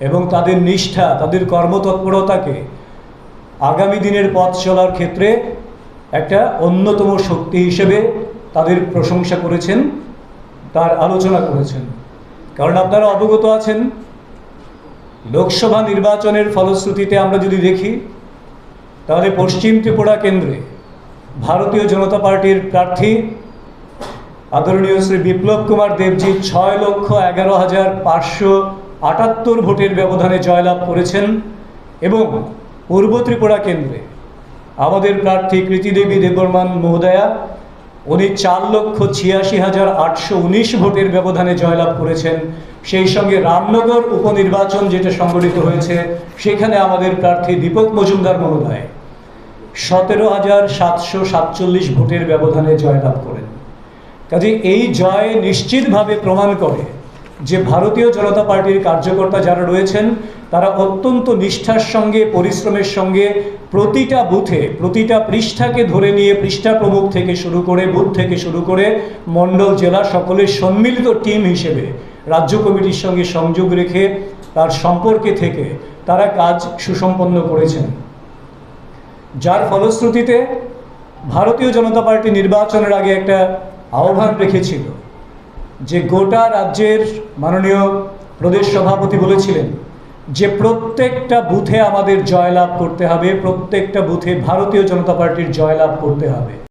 এবং তাদের নিষ্ঠা, তাদের কর্মতৎপরতাকে আগামী দিনের পথ চলার ক্ষেত্রে একটা অন্যতম শক্তি হিসেবে তাদের প্রশংসা করেছেন, তার আলোচনা করেছেন। কারণ আপনারা অবগত আছেন, লোকসভা নির্বাচনের ফলশ্রুতিতে আমরা যদি দেখি, তাহলে পশ্চিম ত্রিপুরা কেন্দ্রে ভারতীয় জনতা পার্টির প্রার্থী আদরণীয় শ্রী বিপ্লব কুমার দেবজি ছয় লক্ষ এগারো হাজার পাঁচশো আটাত্তর ভোটের ব্যবধানে জয়লাভ করেছেন এবং পূর্ব ত্রিপুরা কেন্দ্রে আমাদের প্রার্থী কৃতিদেবী দেববর্মান মহোদয়া, উনি চার লক্ষ ছিয়াশি হাজার আটশো উনিশ ভোটের ব্যবধানে জয়লাভ করেছেন। সেই সঙ্গে রামনগর উপনির্বাচন যেটা সংগঠিত হয়েছে, সেখানে আমাদের প্রার্থী দীপক মজুমদার মহোদয় সতেরো হাজার সাতশো সাতচল্লিশ ভোটের ব্যবধানে জয়লাভ করেন। কাজে এই জয় নিশ্চিতভাবে প্রমাণ করে যে ভারতীয় জনতা পার্টির কার্যকর্তা যারা রয়েছেন, তারা অত্যন্ত নিষ্ঠার সঙ্গে, পরিশ্রমের সঙ্গে প্রতিটা বুথে, প্রতিটা পৃষ্ঠাকে ধরে নিয়ে পৃষ্ঠা প্রমুখ থেকে শুরু করে, বুথ থেকে শুরু করে মণ্ডল, জেলা সকলের সম্মিলিত টিম হিসেবে রাজ্য কমিটির সঙ্গে সংযোগ রেখে তার সম্পর্কে থেকে তারা কাজ সুসম্পন্ন করেছেন। যার ফলশ্রুতিতে ভারতীয় জনতা পার্টি নির্বাচনের আগে একটা আহ্বান রেখেছিল। যে গোটা রাজ্যের মাননীয় প্রদেশ সভাপতি বলেছিলেন যে প্রত্যেকটা বুথে আমাদের জয়লাভ করতে হবে, প্রত্যেকটা বুথে ভারতীয় জনতা পার্টির জয়লাভ করতে হবে।